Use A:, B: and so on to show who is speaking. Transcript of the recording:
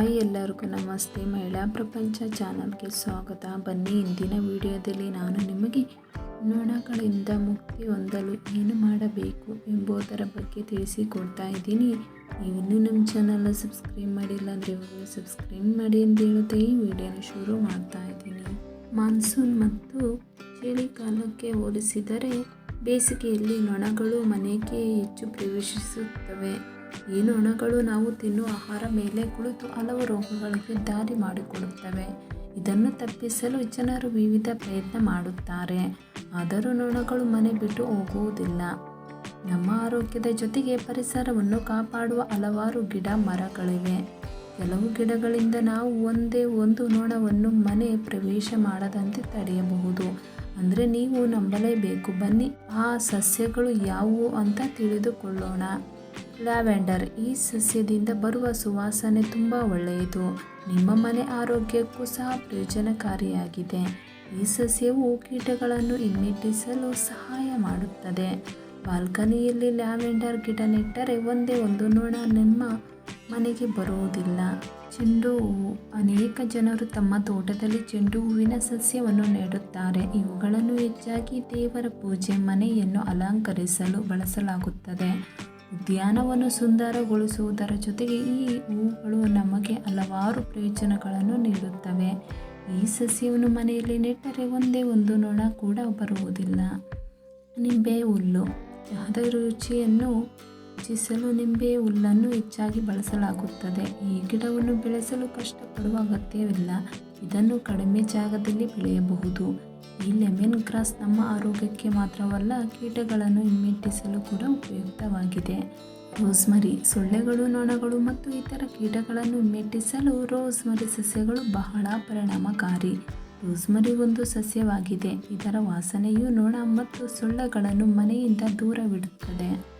A: Hi ಎಲ್ಲರಿಗೂ ನಮಸ್ತೆ. ಮಹಿಳಾ ಪ್ರಪಂಚ ಚಾನಲ್ಗೆ ಸ್ವಾಗತ. ಬನ್ನಿ, ಇಂದಿನ ವಿಡಿಯೋದಲ್ಲಿ ನಾನು ನಿಮಗೆ ನೊಣಗಳಿಂದ ಮುಕ್ತಿ ಹೊಂದಲು ಏನು ಮಾಡಬೇಕು ಎಂಬುದರ ಬಗ್ಗೆ ತಿಳಿಸಿಕೊಡ್ತಾ ಇದ್ದೀನಿ. ನೀವಿನ್ನೂ ನಮ್ಮ ಚಾನಲ್ನ ಸಬ್ಸ್ಕ್ರೈಬ್ ಮಾಡಿಲ್ಲ ಅಂದರೆ ಇವಾಗ ಸಬ್ಸ್ಕ್ರೈಬ್ ಮಾಡಿ ಅಂತ ಹೇಳುತ್ತೆ. ಈ ವಿಡಿಯೋನ ಶುರು ಮಾಡ್ತಾ ಇದ್ದೀನಿ. ಮಾನ್ಸೂನ್ ಮತ್ತು ಚಳಿಗಾಲಕ್ಕೆ ಹೋಲಿಸಿದರೆ ಬೇಸಿಗೆಯಲ್ಲಿ ನೊಣಗಳು ಮನೆಗೆ ಹೆಚ್ಚು ಪ್ರವೇಶಿಸುತ್ತವೆ. ಈ ನೊಣಗಳು ನಾವು ತಿನ್ನುವ ಆಹಾರ ಮೇಲೆ ಕುಳಿತು ಹಲವು ರೋಗಗಳಿಗೆ ದಾರಿ ಮಾಡಿಕೊಡುತ್ತವೆ. ಇದನ್ನು ತಪ್ಪಿಸಲು ಜನರು ವಿವಿಧ ಪ್ರಯತ್ನ ಮಾಡುತ್ತಾರೆ. ಆದರೂ ನೊಣಗಳು ಮನೆ ಬಿಟ್ಟು ಹೋಗುವುದಿಲ್ಲ. ನಮ್ಮ ಆರೋಗ್ಯದ ಜೊತೆಗೆ ಪರಿಸರವನ್ನು ಕಾಪಾಡುವ ಹಲವಾರು ಗಿಡ ಮರಗಳಿವೆ. ಕೆಲವು ಗಿಡಗಳಿಂದ ನಾವು ಒಂದೇ ಒಂದು ನೊಣವನ್ನು ಮನೆ ಪ್ರವೇಶ ಮಾಡದಂತೆ ತಡೆಯಬಹುದು. ಅಂದರೆ ನೀವು ನಂಬಲೇಬೇಕು. ಬನ್ನಿ, ಆ ಸಸ್ಯಗಳು ಯಾವುವು ಅಂತ ತಿಳಿದುಕೊಳ್ಳೋಣ. ಲ್ಯಾವೆಂಡರ್ ಈ ಸಸ್ಯದಿಂದ ಬರುವ ಸುವಾಸನೆ ತುಂಬ ಒಳ್ಳೆಯದು. ನಿಮ್ಮ ಮನೆ ಆರೋಗ್ಯಕ್ಕೂ ಸಹ ಪ್ರಯೋಜನಕಾರಿಯಾಗಿದೆ. ಈ ಸಸ್ಯವು ಕೀಟಗಳನ್ನು ಹಿಮ್ಮೆಟ್ಟಿಸಲು ಸಹಾಯ ಮಾಡುತ್ತದೆ. ಬಾಲ್ಕನಿಯಲ್ಲಿ ಲ್ಯಾವೆಂಡರ್ ಗಿಡ ನೆಟ್ಟರೆ ಒಂದೇ ಒಂದು ನೊಣ ನಿಮ್ಮ ಮನೆಗೆ ಬರುವುದಿಲ್ಲ. ಚೆಂಡು ಹೂವು. ಅನೇಕ ಜನರು ತಮ್ಮ ತೋಟದಲ್ಲಿ ಚೆಂಡು ಹೂವಿನ ಸಸ್ಯವನ್ನು ನೆಡುತ್ತಾರೆ. ಇವುಗಳನ್ನು ಹೆಚ್ಚಾಗಿ ದೇವರ ಪೂಜೆ ಮನೆಯನ್ನು ಅಲಂಕರಿಸಲು ಬಳಸಲಾಗುತ್ತದೆ. ಉದ್ಯಾನವನ್ನು ಸುಂದರಗೊಳಿಸುವುದರ ಜೊತೆಗೆ ಈ ಹೂವುಗಳು ನಮಗೆ ಹಲವಾರು ಪ್ರಯೋಜನಗಳನ್ನು ನೀಡುತ್ತವೆ. ಈ ಸಸ್ಯವನ್ನು ಮನೆಯಲ್ಲಿ ನೆಟ್ಟರೆ ಒಂದೇ ಒಂದು ನೊಣ ಕೂಡ ಬರುವುದಿಲ್ಲ. ನಿಂಬೆ ಹುಲ್ಲು ಚಹದ ರುಚಿಯನ್ನು ಹೆಚ್ಚಿಸಲು ನಿಂಬೆ ಹುಲ್ಲನ್ನು ಹೆಚ್ಚಾಗಿ ಬಳಸಲಾಗುತ್ತದೆ. ಈ ಗಿಡವನ್ನು ಬೆಳೆಸಲು ಕಷ್ಟಪಡುವ ಅಗತ್ಯವಿಲ್ಲ. ಇದನ್ನು ಕಡಿಮೆ ಜಾಗದಲ್ಲಿ ಬೆಳೆಯಬಹುದು. ಈ ಲೆಮನ್ ಗ್ರಾಸ್ ನಮ್ಮ ಆರೋಗ್ಯಕ್ಕೆ ಮಾತ್ರವಲ್ಲ, ಕೀಟಗಳನ್ನು ಹಿಮ್ಮೆಟ್ಟಿಸಲು ಕೂಡ ಉಪಯುಕ್ತವಾಗಿದೆ. ರೋಸ್ಮರಿ, ಸೊಳ್ಳೆಗಳು, ನೊಣಗಳು ಮತ್ತು ಇತರ ಕೀಟಗಳನ್ನು ಹಿಮ್ಮೆಟ್ಟಿಸಲು ರೋಸ್ಮರಿ ಸಸ್ಯಗಳು ಬಹಳ ಪರಿಣಾಮಕಾರಿ. ರೋಸ್ಮರಿ ಒಂದು ಸಸ್ಯವಾಗಿದೆ. ಇದರ ವಾಸನೆಯು ನೊಣ ಮತ್ತು ಸೊಳ್ಳೆಗಳನ್ನು ಮನೆಯಿಂದ ದೂರವಿಡುತ್ತದೆ.